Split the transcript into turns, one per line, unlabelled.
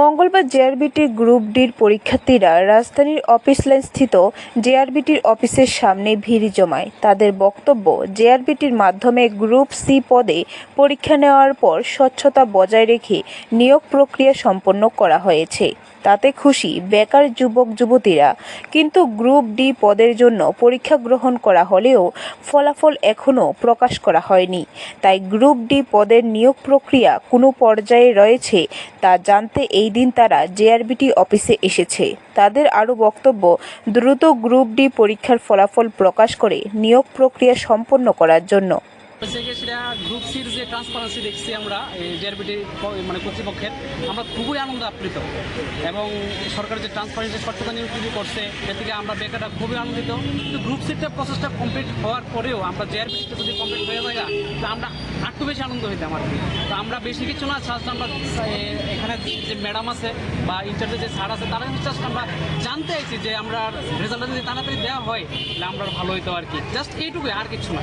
মঙ্গলবার JRBT group ডির পরীক্ষার্থীরা রাজধানীর অফিস লাইন স্থিত জেআরবিটির অফিসের সামনে ভিড় জমায়। তাদের বক্তব্য জেআরবিটির মাধ্যমে গ্রুপ সি পদে পরীক্ষা নেওয়ার পর স্বচ্ছতা বজায় রেখে নিয়োগ প্রক্রিয়া সম্পন্ন করা হয়েছে। তাতে খুশি বেকার যুবক যুবতীরা। কিন্তু গ্রুপ ডি পদের জন্য পরীক্ষা গ্রহণ করা হলেও ফলাফল এখনও প্রকাশ করা হয়নি। তাই গ্রুপ ডি পদের নিয়োগ প্রক্রিয়া কোনো পর্যায়ে রয়েছে তা জানতে এই দিন তারা জেআরবিটি অফিসে এসেছে। তাদের আরও বক্তব্য, দ্রুত গ্রুপ ডি পরীক্ষার ফলাফল প্রকাশ করে নিয়োগ প্রক্রিয়া সম্পন্ন করার জন্য।
হচ্ছে গিয়ে সেটা গ্রুপ সির যে ট্রান্সপারেন্সি দেখছি আমরা জেআরবিটি মানে কর্তৃপক্ষের। আমরা খুবই আনন্দ আপ্লুত। এবং সরকার যে ট্রান্সপারেন্সি স্বচ্ছতা নিয়োগ করছে এ থেকে আমরা বেকাররা খুবই আনন্দিত। কিন্তু গ্রুপ সিটটা প্রসেসটা কমপ্লিট হওয়ার পরেও আমরা জেআরবিটিটা যদি কমপ্লিট হয়ে যায় তো আমরা একটু বেশি আনন্দ হইতাম আর তো আমরা বেশি কিছু না জাস্ট আমরা এখানে যে ম্যাডাম আছে বা ইন্টারভিউ যে স্যার আছে তারা কিন্তু জাস্ট আমরা জানতে চাইছি যে আমরা রেজাল্টটা যদি তাড়াতাড়ি দেওয়া হয়, তাহলে আমরা ভালো হইতো আর কি। জাস্ট এইটুকুই, আর কিছু না।